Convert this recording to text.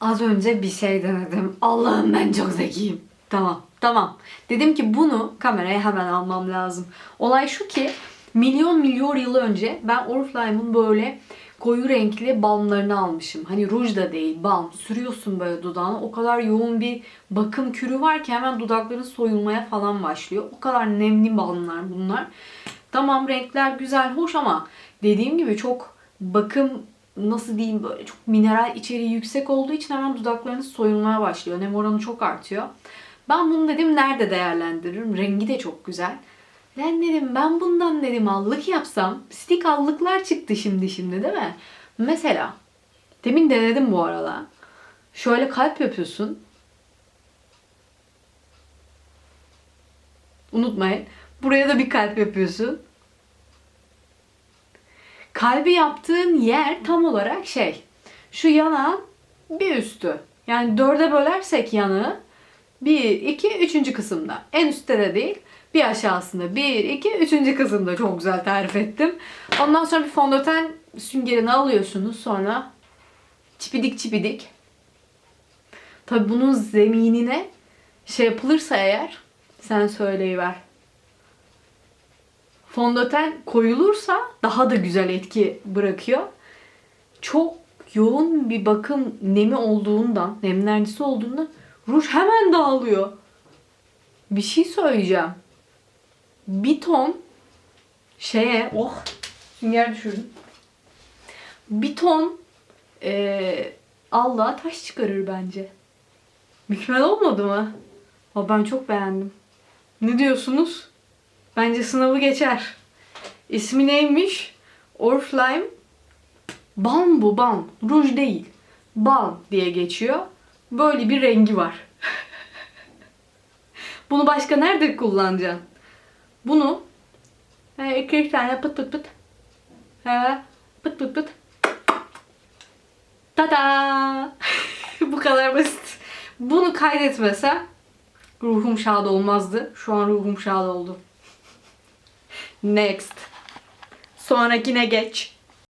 Az önce bir şey denedim. Allah'ım ben çok zekiyim. Tamam, tamam. Dedim ki bunu kameraya hemen almam lazım. Olay şu ki milyon milyon yıl önce ben Oriflame'ın böyle koyu renkli balmlarını almışım. Hani ruj da değil, balm. Sürüyorsun böyle dudağına. O kadar yoğun bir bakım kürü var ki hemen dudakların soyulmaya falan başlıyor. O kadar nemli balmlar bunlar. Tamam renkler güzel, hoş ama dediğim gibi çok bakım nasıl diyeyim böyle çok mineral içeriği yüksek olduğu için hemen dudaklarınız soyulmaya başlıyor. Nem oranı çok artıyor. Ben bunu dedim nerede değerlendiririm? Rengi de çok güzel. Ben dedim ben bundan dedim allık yapsam stik allıklar çıktı şimdi şimdi değil mi? Mesela demin denedim bu arada. Şöyle kalp yapıyorsun. Unutmayın. Buraya da bir kalp yapıyorsun. Kalbi yaptığın yer tam olarak şey. Şu yanağın bir üstü. Yani dörde bölersek yanığı bir, iki, üçüncü kısımda. En üstte de değil. Bir aşağısında. Bir, iki, üçüncü kısımda. Çok güzel tarif ettim. Ondan sonra bir fondöten süngerini alıyorsunuz. Sonra çipidik çipidik. Tabi bunun zeminine şey yapılırsa eğer sen söyleyiver. Fondöten koyulursa daha da güzel etki bırakıyor. Çok yoğun bir bakım nemi olduğundan, nemlencisi olduğundan ruj hemen dağılıyor. Bir şey söyleyeceğim. Bir ton şeye, oh sünger düşürdüm. Bir ton eee Allah'a taş çıkarır bence. Mükemmel olmadı mı? Ben çok beğendim. Ne diyorsunuz? Bence sınavı geçer. İsmi neymiş? Oriflame Balm bu balm. Ruj değil. Balm diye geçiyor. Böyle bir rengi var. Bunu başka nerede kullanacaksın? Bunu he, iki tane pıt pıt pıt. He, pıt pıt pıt. Tada! bu kadar basit. Bunu kaydetmesem ruhum şad olmazdı. Şu an ruhum şad oldu. Next. Sonrakine geç.